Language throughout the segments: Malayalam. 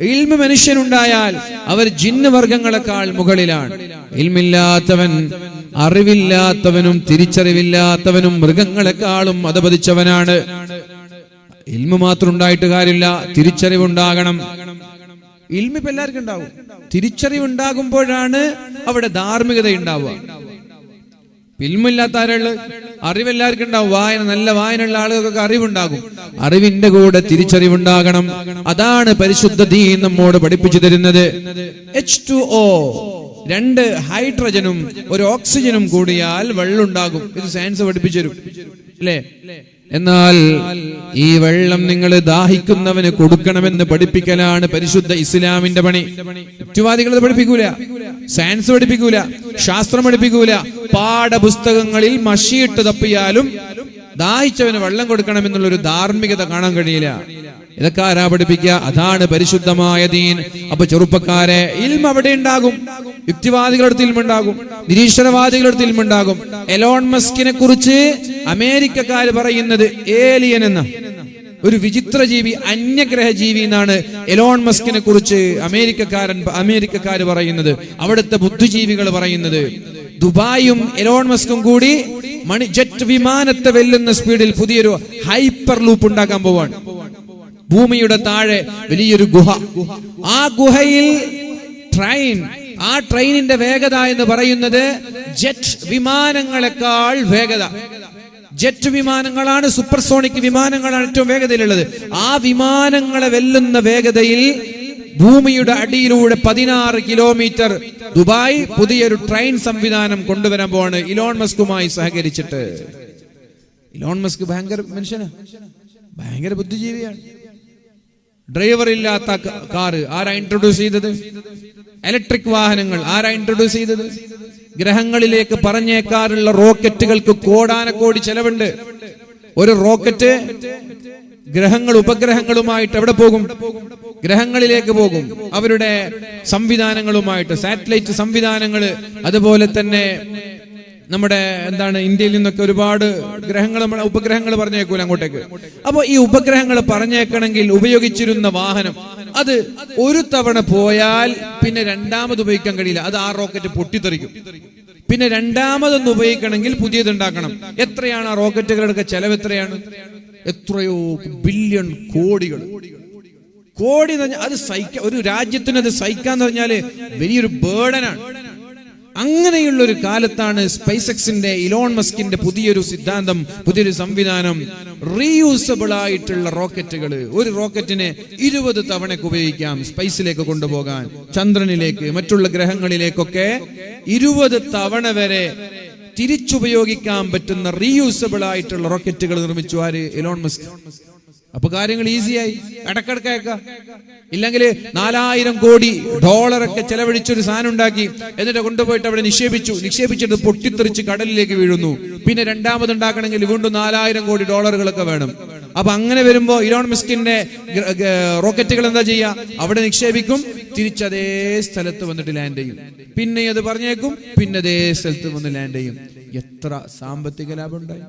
ഇൽമ മനുഷ്യനുണ്ടായാൽ അവർ ജിന്ന് വർഗങ്ങളെക്കാൾ മുകളിലാണ്. ഇൽമില്ലാത്തവൻ അറിവില്ലാത്തവനും തിരിച്ചറിവില്ലാത്തവനും മൃഗങ്ങളെക്കാളും അധപതിച്ചവനാണ്. ഇൽമ മാത്രം ഉണ്ടായിട്ട് കാര്യമില്ല തിരിച്ചറിവുണ്ടാകണം. ഇൽമ എല്ലാവർക്കും ഉണ്ടാവും. തിരിച്ചറിവുണ്ടാകുമ്പോഴാണ് അവിടെ ധാർമ്മികത ഉണ്ടാവുക ഇൽമില്ലാത്ത ആരുള്ള അറിവെല്ലാവർക്കും ഉണ്ടാവും. വായന നല്ല വായനയുള്ള ആളുകൾക്കൊക്കെ അറിവുണ്ടാകും. അറിവിന്റെ കൂടെ തിരിച്ചറിവുണ്ടാകണം. അതാണ് പരിശുദ്ധ ദീൻ നമ്മോട് പഠിപ്പിച്ചു തരുന്നത്. എച്ച് ടു രണ്ട് ഹൈഡ്രജനും ഒരു ഓക്സിജനും കൂടിയാൽ വെള്ളമുണ്ടാകും. ഇത് സയൻസ് പഠിപ്പിച്ചു അല്ലേ? എന്നാൽ ഈ വെള്ളം നിങ്ങൾ ദാഹിക്കുന്നവന് കൊടുക്കണമെന്ന് പഠിപ്പിക്കലാണ് പരിശുദ്ധ ഇസ്ലാമിന്റെ പണി. ചുവാദികൾ പഠിപ്പിക്കൂല. സയൻസ് പഠിപ്പിക്കൂല ശാസ്ത്രം പഠിപ്പിക്കൂല. പാഠപുസ്തകങ്ങളിൽ മഷിയിട്ട് തപ്പിയാലും ദാഹിച്ചവന് വെള്ളം കൊടുക്കണമെന്നുള്ള ഒരു ധാർമ്മികത കാണാൻ കഴിയില്ല. ഇതൊക്കെ ആരാ പഠിപ്പിക്കുക? അതാണ് പരിശുദ്ധമായ ദീൻ. അപ്പൊ ചെറുപ്പക്കാരെ ഇൽമ അവിടെ ഉണ്ടാകും. യുക്തിവാദികളുടെ ഇൽമുണ്ടാകും നിരീശ്വരവാദികളുടെ ഇൽമുണ്ടാകും എലോൺ മസ്കിനെ കുറിച്ച് അമേരിക്കക്കാർ പറയുന്നത് ഏലിയൻ എന്ന ഒരു വിചിത്ര ജീവി അന്യഗ്രഹ ജീവി എന്നാണ് എലോൺ മസ്കിനെ കുറിച്ച് അമേരിക്കക്കാരൻ അമേരിക്കക്കാർ പറയുന്നത് അവിടുത്തെ ബുദ്ധിജീവികൾ പറയുന്നത്. ദുബായും എലോൺ മസ്കും കൂടി മണി ജെറ്റ് വിമാനത്തെ വെല്ലുന്ന സ്പീഡിൽ പുതിയൊരു ഹൈപ്പർ ലൂപ്പ് ഉണ്ടാക്കാൻ പോവാണ്. ഭൂമിയുടെ താഴെ വലിയൊരു ഗുഹ. ആ ഗുഹയിൽ ട്രെയിൻ ആ ട്രെയിനിന്റെ വേഗത എന്ന് പറയുന്നത് ജെറ്റ് വിമാനങ്ങളെക്കാൾ വേഗത. ജെറ്റ് വിമാനങ്ങളാണ് സൂപ്പർസോണിക് വിമാനങ്ങളാണ് ഏറ്റവും വേഗതയിലുള്ളത്. ആ വിമാനങ്ങളെ വെല്ലുന്ന വേഗതയിൽ ഭൂമിയുടെ അടിയിലൂടെ പതിനാറ് കിലോമീറ്റർ ദുബായ് പുതിയൊരു ട്രെയിൻ സംവിധാനം കൊണ്ടുവരാൻ പോവാണ്. ഇലോൺ മസ്കുമായി സഹകരിച്ചിട്ട്. ഇലോൺ മസ്ക് ഭയങ്കര മനുഷ്യനാ. ഭയങ്കര ബുദ്ധിജീവിയാണ്. ഡ്രൈവർ ഇല്ലാത്ത കാറ് ആരാ ഇൻട്രൊഡ്യൂസ് ചെയ്തത്? ഇലക്ട്രിക് വാഹനങ്ങൾ ആരാ ഇൻട്രൊഡ്യൂസ് ചെയ്തത്? ഗ്രഹങ്ങളിലേക്ക് പറഞ്ഞേക്കാറുള്ള റോക്കറ്റുകൾക്ക് കോടാനക്കോടി ചെലവുണ്ട്. ഒരു റോക്കറ്റ് ഗ്രഹങ്ങൾ ഉപഗ്രഹങ്ങളുമായിട്ട് എവിടെ പോകും? ഗ്രഹങ്ങളിലേക്ക് പോകും. അവരുടെ സംവിധാനങ്ങളുമായിട്ട് സാറ്റലൈറ്റ് സംവിധാനങ്ങൾ അതുപോലെ തന്നെ നമ്മുടെ എന്താണ് ഇന്ത്യയിൽ നിന്നൊക്കെ ഒരുപാട് ഗ്രഹങ്ങൾ നമ്മൾ ഉപഗ്രഹങ്ങൾ പറഞ്ഞേക്കൂല അങ്ങോട്ടേക്ക്. അപ്പൊ ഈ ഉപഗ്രഹങ്ങൾ പറഞ്ഞേക്കണമെങ്കിൽ ഉപയോഗിച്ചിരുന്ന വാഹനം അത് ഒരു തവണ പോയാൽ പിന്നെ രണ്ടാമത് ഉപയോഗിക്കാൻ കഴിയില്ല. അത് ആ റോക്കറ്റ് പൊട്ടിത്തെറിക്കും. പിന്നെ രണ്ടാമതൊന്ന് ഉപയോഗിക്കണമെങ്കിൽ പുതിയത് ഉണ്ടാക്കണം. എത്രയാണ് ആ റോക്കറ്റുകളുടെ ചെലവ് എത്രയാണ്? എത്രയോ ബില്യൺ കോടികൾ. കോടി അത് സഹിക്കാൻ ഒരു രാജ്യത്തിന് അത് സഹിക്കാന്ന് പറഞ്ഞാൽ വലിയൊരു ബേർഡനാണ് അങ്ങനെയുള്ള ഒരു കാലത്താണ് സ്പൈസ് എക്സിന്റെ ഇലോൺ മസ്കിന്റെ പുതിയൊരു സിദ്ധാന്തം പുതിയൊരു സംവിധാനം റീയൂസബിൾ ആയിട്ടുള്ള റോക്കറ്റുകൾ ഒരു റോക്കറ്റിനെ ഇരുപത് തവണക്ക് ഉപയോഗിക്കാം സ്പൈസിലേക്ക് കൊണ്ടുപോകാൻ. ചന്ദ്രനിലേക്ക് മറ്റുള്ള ഗ്രഹങ്ങളിലേക്കൊക്കെ ഇരുപത് തവണ വരെ തിരിച്ചുപയോഗിക്കാൻ പറ്റുന്ന റീയൂസബിൾ ആയിട്ടുള്ള റോക്കറ്റുകൾ നിർമ്മിച്ചു ആര്? Elon Musk. അപ്പൊ കാര്യങ്ങൾ ഈസിയായി. ഇടക്കിടക്കേക്ക ഇല്ലെങ്കിൽ നാലായിരം കോടി ഡോളറൊക്കെ ചെലവഴിച്ചൊരു സാധനം ഉണ്ടാക്കി എന്നിട്ട് കൊണ്ടുപോയിട്ട് അവിടെ നിക്ഷേപിച്ചു. നിക്ഷേപിച്ചിട്ട് പൊട്ടിത്തെറിച്ച് കടലിലേക്ക് വീഴുന്നു. പിന്നെ രണ്ടാമത് ഉണ്ടാക്കണമെങ്കിൽ വീണ്ടും നാലായിരം കോടി ഡോളറുകളൊക്കെ വേണം. അപ്പൊ അങ്ങനെ വരുമ്പോ ഇലോൺ മിസ്കിന്റെ റോക്കറ്റുകൾ എന്താ ചെയ്യുക അവിടെ നിക്ഷേപിക്കും. തിരിച്ചതേ സ്ഥലത്ത് വന്നിട്ട് ലാൻഡ് ചെയ്യും. പിന്നെ അത് പറഞ്ഞേക്കും. പിന്നെ അതേ സ്ഥലത്ത് വന്ന് ലാൻഡ് ചെയ്യും. എത്ര സാമ്പത്തിക ലാഭം ഉണ്ടായി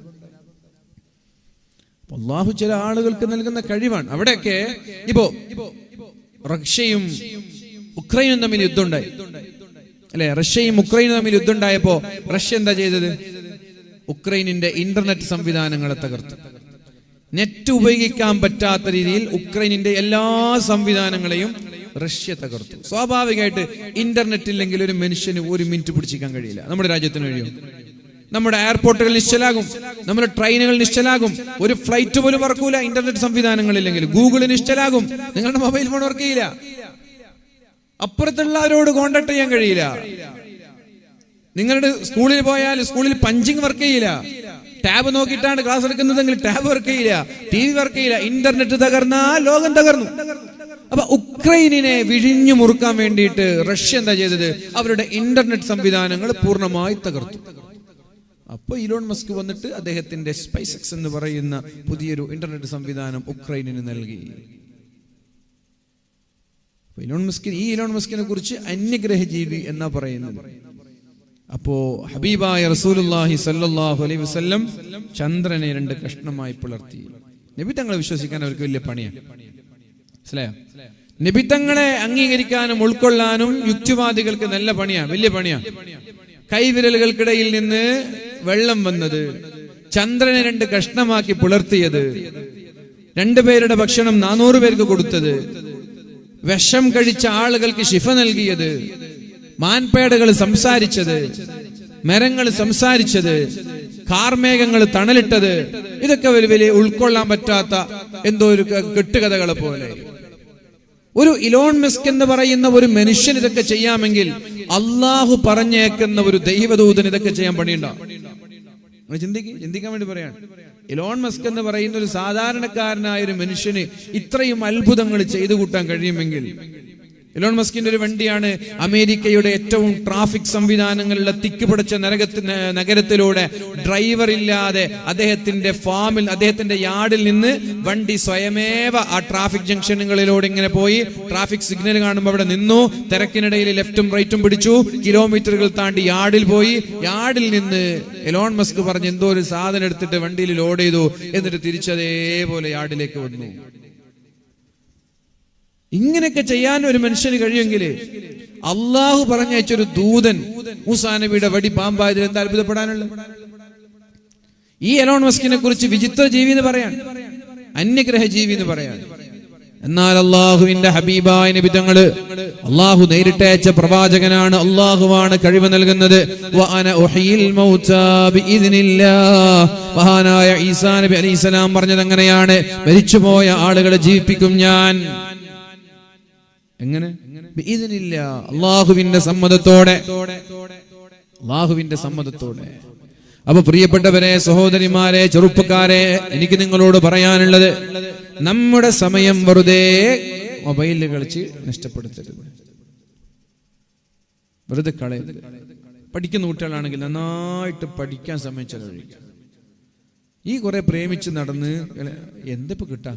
അള്ളാഹു ചില ആളുകൾക്ക് നൽകുന്ന കഴിവാണ്. അവിടെയൊക്കെ ഇപ്പോ റഷ്യയും ഉക്രൈനും തമ്മിൽ യുദ്ധമുണ്ടായി. അല്ലെ? റഷ്യയും ഉക്രൈനും തമ്മിൽ യുദ്ധം ഉണ്ടായപ്പോ റഷ്യ എന്താ ചെയ്തത്? ഉക്രൈനിന്റെ ഇന്റർനെറ്റ് സംവിധാനങ്ങളെ തകർത്തു. നെറ്റ് ഉപയോഗിക്കാൻ പറ്റാത്ത രീതിയിൽ ഉക്രൈനിന്റെ എല്ലാ സംവിധാനങ്ങളെയും റഷ്യ തകർത്തു. സ്വാഭാവികമായിട്ട് ഇന്റർനെറ്റ് ഇല്ലെങ്കിൽ ഒരു മനുഷ്യന് ഒരു മിനിറ്റ് പിടിച്ചിക്കാൻ കഴിയില്ല. നമ്മുടെ രാജ്യത്തിന് കഴിയും. നമ്മുടെ എയർപോർട്ടുകൾ നിശ്ചലാകും. നമ്മുടെ ട്രെയിനുകൾ നിശ്ചലാകും. ഒരു ഫ്ലൈറ്റ് പോലും വർക്കൂല ഇന്റർനെറ്റ് സംവിധാനങ്ങൾ ഇല്ലെങ്കിൽ ഗൂഗിൾ നിശ്ചലാകും. നിങ്ങളുടെ മൊബൈൽ ഫോൺ വർക്ക് ചെയ്യില്ല. അപ്പുറത്തുള്ളവരോട് കോണ്ടാക്ട് ചെയ്യാൻ കഴിയില്ല. നിങ്ങളുടെ സ്കൂളിൽ പോയാൽ സ്കൂളിൽ പഞ്ചിങ് വർക്ക് ചെയ്യില്ല. ടാബ് നോക്കിയിട്ടാണ് ക്ലാസ് എടുക്കുന്നതെങ്കിൽ ടാബ് വർക്ക് ചെയ്യില്ല. ടി വി വർക്ക് ചെയ്യില്ല. ഇന്റർനെറ്റ് തകർന്നാൽ ലോകം തകർന്നു. അപ്പൊ ഉക്രൈനിനെ വിഴിഞ്ഞു മുറുക്കാൻ വേണ്ടിയിട്ട് റഷ്യ എന്താ ചെയ്തത്? അവരുടെ ഇന്റർനെറ്റ് സംവിധാനങ്ങൾ പൂർണമായി തകർത്തു. അപ്പൊ ഇലോൺ മസ്ക് വന്നിട്ട് അദ്ദേഹത്തിന്റെ സ്പൈസ് എക്സ് എന്ന് പറയുന്ന പുതിയൊരു ഇന്റർനെറ്റ് സംവിധാനം ഉക്രൈനിന് നൽകി. ഇലോൺ മസ്ക് ഈ ഇലോൺ മസ്കിനെ കുറിച്ച് അന്യഗ്രഹ ജീവി എന്നാ പറയുന്നത്. അപ്പോ ഹബീബായ റസൂലുള്ളാഹി സല്ലല്ലാഹു അലൈഹി വസല്ലം ചന്ദ്രനെ രണ്ട് കഷ്ണമായി പിളർത്തി നബി തങ്ങളെ വിശ്വസിക്കാൻ അവർക്ക് വലിയ പണിയാണ് മനസ്സിലായോ? തങ്ങളെ അംഗീകരിക്കാനും ഉൾക്കൊള്ളാനും യുക്തിവാദികൾക്ക് നല്ല പണിയാണ് വലിയ പണിയാണ് കൈവിരലുകൾക്കിടയിൽ നിന്ന് വെള്ളം വന്നത്. ചന്ദ്രനെ രണ്ട് കഷ്ണമാക്കി പുലർത്തിയത്. രണ്ടുപേരുടെ ഭക്ഷണം നാനൂറ് പേർക്ക് കൊടുത്തത്. വിഷം കഴിച്ച ആളുകൾക്ക് ശിഫ നൽകിയത്. മാൻപേടകൾ സംസാരിച്ചത്. മരങ്ങൾ സംസാരിച്ചത്. കാർമേഘങ്ങൾ തണലിട്ടത്. ഇതൊക്കെ ഒരു വലിയ ഉൾക്കൊള്ളാൻ പറ്റാത്ത എന്തോ ഒരു കെട്ടുകഥകൾ പോലെ. ഒരു ഇലോൺ മിസ്ക് എന്ന് പറയുന്ന ഒരു മനുഷ്യൻ ഇതൊക്കെ ചെയ്യാമെങ്കിൽ അള്ളാഹു പറഞ്ഞേക്കുന്ന ഒരു ദൈവദൂതൻ ഇതൊക്കെ ചെയ്യാൻ പണിയുണ്ടോ? നിങ്ങൾ ചിന്തിക്ക് ചിന്തിക്കാൻ വേണ്ടി പറയാണ്. ഇലോൺ മസ്ക് എന്ന് പറയുന്ന ഒരു സാധാരണക്കാരനായ ഒരു മനുഷ്യന് ഇത്രയും അത്ഭുതങ്ങൾ ചെയ്തു കൂട്ടാൻ കഴിയുമെങ്കിൽ ഇലോൺ മസ്കിന്റെ ഒരു വണ്ടിയാണ് അമേരിക്കയുടെ ഏറ്റവും ട്രാഫിക് സംവിധാനങ്ങളിലെ തിക്കുപിടിച്ച നരകത്തി നഗരത്തിലൂടെ ഡ്രൈവർ ഇല്ലാതെ അദ്ദേഹത്തിന്റെ ഫാമിൽ അദ്ദേഹത്തിന്റെ യാർഡിൽ നിന്ന് വണ്ടി സ്വയമേവ ആ ട്രാഫിക് ജംഗ്ഷനുകളിലൂടെ ഇങ്ങനെ പോയി. ട്രാഫിക് സിഗ്നൽ കാണുമ്പോൾ അവിടെ നിന്നു. തിരക്കിനിടയിൽ ലെഫ്റ്റും റൈറ്റും പിടിച്ചു. കിലോമീറ്ററുകൾ താണ്ടി യാർഡിൽ പോയി. യാർഡിൽ നിന്ന് എലോൺ മസ്ക് പറഞ്ഞ് എന്തോ ഒരു സാധനം എടുത്തിട്ട് വണ്ടിയിൽ ലോഡ് ചെയ്തു. എന്നിട്ട് തിരിച്ചതേപോലെ യാർഡിലേക്ക് വന്നു. ഇങ്ങനെയൊക്കെ ചെയ്യാൻ ഒരു മനുഷ്യന് കഴിയുമെങ്കിൽ അള്ളാഹു പറഞ്ഞയച്ചൊരു ദൂതൻ മൂസാ നബിയുടെ വടി പാമ്പായതിൽ എന്താ അത്ഭുതപ്പെടാനുള്ളത്? ഈ എലോൺ മസ്കിനെ കുറിച്ച് വിചിത്ര ജീവി എന്ന് പറയാൻ അന്യഗ്രഹ ജീവി എന്ന് പറയാൻ. എന്നാൽ അള്ളാഹുവിന്റെ ഹബീബായ നിബിതങ്ങൾ അള്ളാഹു നേരിട്ടയച്ച പ്രവാചകനാണ് അള്ളാഹുവാണ് കഴിവ് നൽകുന്നത്. മഹാനായ ഈസാ നബി അലൈഹിസ്സലാം പറഞ്ഞത് അങ്ങനെയാണ് മരിച്ചുപോയ ആളുകളെ ജീവിപ്പിക്കും ഞാൻ. എങ്ങനെ? ഇതിനില്ല അള്ളാഹുവിന്റെ സമ്മതത്തോടെ. അള്ളാഹുവിന്റെ സമ്മതത്തോടെ. അപ്പൊ പ്രിയപ്പെട്ടവരെ സഹോദരിമാരെ ചെറുപ്പക്കാരെ എനിക്ക് നിങ്ങളോട് പറയാനുള്ളത് നമ്മുടെ സമയം വെറുതെ മൊബൈലിൽ കളിച്ച് നഷ്ടപ്പെടുത്തരുത്. വെറുതെ കളയരുത്. പഠിക്കുന്ന കുട്ടികളാണെങ്കിൽ നന്നായിട്ട് പഠിക്കാൻ സമയം ചെലവഴിക്കുക. ഈ കുറെ പ്രേമിച്ച് നടന്ന് എന്തിപ്പോ കിട്ടാ?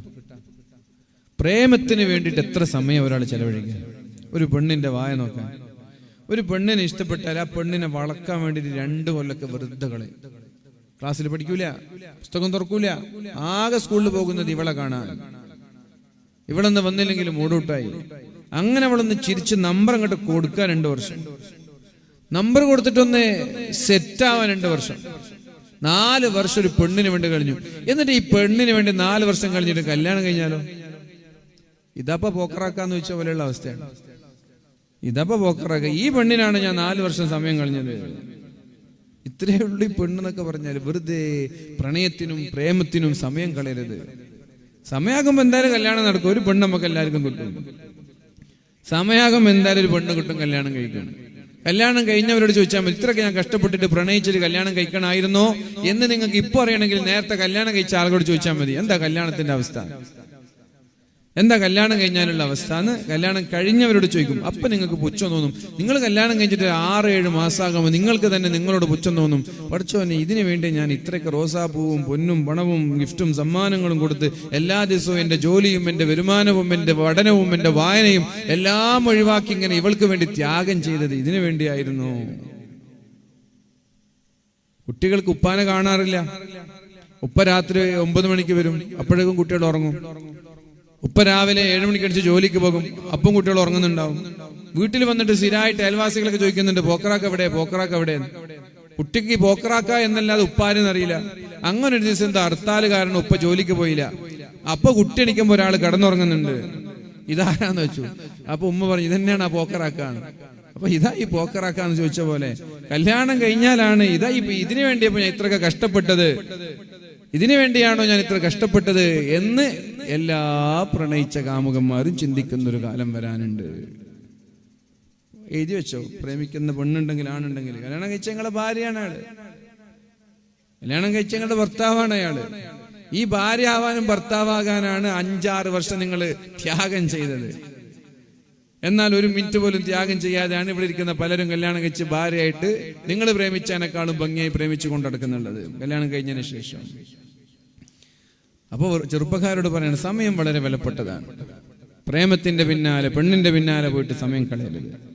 പ്രേമത്തിന് വേണ്ടിയിട്ട് എത്ര സമയം ഒരാൾ ചെലവഴിക്കുക? ഒരു പെണ്ണിന്റെ വായ നോക്കാൻ. ഒരു പെണ്ണിനെ ഇഷ്ടപ്പെട്ടാൽ ആ പെണ്ണിനെ വളക്കാൻ വേണ്ടിയിട്ട് രണ്ട് കൊല്ലൊക്കെ വെറുതെ ക്ലാസ്സിൽ പഠിക്കൂല പുസ്തകം തുറക്കൂല. ആകെ സ്കൂളിൽ പോകുന്നത് ഇവളെ കാണാൻ. ഇവളൊന്ന് വന്നില്ലെങ്കിൽ മൂടൂട്ടായി. അങ്ങനെ അവളൊന്ന് ചിരിച്ച് നമ്പർ അങ്ങോട്ട് കൊടുക്കാൻ രണ്ട് വർഷം. നമ്പർ കൊടുത്തിട്ടൊന്ന് സെറ്റ് ആവാൻ രണ്ട് വർഷം. നാല് വർഷം ഒരു പെണ്ണിന് വേണ്ടി കഴിഞ്ഞു. എന്നിട്ട് ഈ പെണ്ണിന് വേണ്ടി നാല് വർഷം കഴിഞ്ഞിട്ട് കല്യാണം കഴിഞ്ഞാലോ? ഇതപ്പോ പോക്കറാക്കാന്ന് വെച്ച പോലെയുള്ള അവസ്ഥയാണ്. ഇതപ്പോ പോക്കറാക്ക ഈ പെണ്ണിനാണ് ഞാൻ നാല് വർഷം സമയം കളഞ്ഞത്. ഇത്രയേ ഉള്ളൂ ഈ പെണ്ണെന്നൊക്കെ പറഞ്ഞാൽ വെറുതെ പ്രണയത്തിനും പ്രേമത്തിനും സമയം കളയരുത്. സമയാകുമ്പോ എന്തായാലും കല്യാണം നടക്കും. ഒരു പെണ്ണ് നമുക്ക് എല്ലാവർക്കും കിട്ടും. സമയാകുമ്പോ എന്തായാലും ഒരു പെണ്ണ് കിട്ടും കല്യാണം കഴിക്കും കല്യാണം കഴിഞ്ഞവരോട് ചോദിച്ചാൽ മതി ഇത്രയൊക്കെ ഞാൻ കഷ്ടപ്പെട്ടിട്ട് പ്രണയിച്ചിട്ട് കല്യാണം കഴിക്കണമായിരുന്നോ എന്ന് നിങ്ങൾക്ക് ഇപ്പൊ അറിയണമെങ്കിൽ നേരത്തെ കല്യാണം കഴിച്ച ആളുകളോട് ചോദിച്ചാൽ മതി. എന്താ കല്യാണത്തിന്റെ അവസ്ഥ? എന്താ കല്യാണം കഴിഞ്ഞാലുള്ള അവസ്ഥ? എന്ന് കല്യാണം കഴിഞ്ഞവരോട് ചോദിക്കും അപ്പൊ നിങ്ങൾക്ക് പുച്ഛം തോന്നും? നിങ്ങൾ കല്യാണം കഴിഞ്ഞിട്ട് ആറ് ഏഴ് മാസമാകുമ്പോൾ നിങ്ങൾക്ക് തന്നെ നിങ്ങളോട് പുച്ഛം തോന്നും. പഠിച്ചോനെ ഇതിനു വേണ്ടി ഞാൻ ഇത്രയൊക്കെ റോസാപ്പൂവും പൊന്നും പണവും ഗിഫ്റ്റും സമ്മാനങ്ങളും കൊടുത്ത് എല്ലാ ദിവസവും എന്റെ ജോലിയും എന്റെ വരുമാനവും എന്റെ പഠനവും എന്റെ വായനയും എല്ലാം ഒഴിവാക്കി ഇങ്ങനെ ഇവൾക്ക് വേണ്ടി ത്യാഗം ചെയ്തത് ഇതിനു വേണ്ടിയായിരുന്നു. കുട്ടികൾക്ക് ഉപ്പാനെ കാണാറില്ല. ഉപ്പ രാത്രി ഒമ്പത് മണിക്ക് വരും. അപ്പോഴേക്കും കുട്ടികൾ ഉറങ്ങും. ഉപ്പ രാവിലെ ഏഴ് അടിച്ച് ജോലിക്ക് പോകും. അപ്പം കുട്ടികൾ ഉറങ്ങുന്നുണ്ടാവും. വീട്ടിൽ വന്നിട്ട് സ്ഥിരമായിട്ട് അയൽവാസികളൊക്കെ ചോദിക്കുന്നുണ്ട് പോക്കറാക്ക എവിടെ പോക്കറാക്ക എവിടെ കുട്ടിക്ക് പോക്കറാക്ക എന്നല്ലാതെ ഉപ്പാരെന്ന് അറിയില്ല. അങ്ങനെ ഒരു ദിവസം എന്താ ഹർത്താൽ കാരണം ഉപ്പ ജോലിക്ക് പോയില്ല. അപ്പൊ കുട്ടി എണിക്കുമ്പോ ഒരാൾ കിടന്നുറങ്ങുന്നുണ്ട്. ഇതാരാന്ന് വെച്ചു? അപ്പൊ ഉമ്മ പറഞ്ഞു ഇതന്നെയാണ് ആ പോക്കറാക്കാണ് അപ്പൊ ഇതാ ഈ പോക്കറാക്കാന്ന് ചോദിച്ച പോലെ കല്യാണം കഴിഞ്ഞാലാണ് ഇതാ ഇപ്പൊ ഇതിനു വേണ്ടിയപ്പോ ഞാൻ ഇത്രയൊക്കെ കഷ്ടപ്പെട്ടത്. ഇതിനു വേണ്ടിയാണോ ഞാൻ ഇത്ര കഷ്ടപ്പെട്ടത്? എന്ന് എല്ലാ പ്രണയിച്ച കാമുകന്മാരും ചിന്തിക്കുന്ന ഒരു കാലം വരാനുണ്ട്. എഴുതി വെച്ചോ. പ്രേമിക്കുന്ന പെണ്ണുണ്ടെങ്കിൽ ആണുണ്ടെങ്കിൽ. കല്യാണം കഴിച്ച ഞങ്ങളുടെ ഭാര്യയാണ് അയാൾ. കല്യാണം കഴിച്ച ഞങ്ങളുടെ ഭർത്താവാണ് അയാൾ. ഈ ഭാര്യ ആവാനും ഭർത്താവാകാനാണ് അഞ്ചാറ് വർഷം നിങ്ങൾ ത്യാഗം ചെയ്തത്. എന്നാൽ ഒരു മിനിറ്റ് പോലും ത്യാഗം ചെയ്യാതെയാണ് ഇവിടെ ഇരിക്കുന്ന പലരും കല്യാണം കഴിച്ച് ഭാര്യയായിട്ട് നിങ്ങൾ പ്രേമിച്ചതിനേക്കാളും ഭംഗിയായി പ്രേമിച്ചു കൊണ്ടടക്കുന്നുള്ളത് കല്യാണം കഴിഞ്ഞതിന് ശേഷം. അപ്പോൾ ചെറുപ്പക്കാരോട് പറയണം സമയം വളരെ വിലപ്പെട്ടതാണ്. പ്രേമത്തിന്റെ പിന്നാലെ പെണ്ണിന്റെ പിന്നാലെ പോയിട്ട് സമയം കളയരുത്.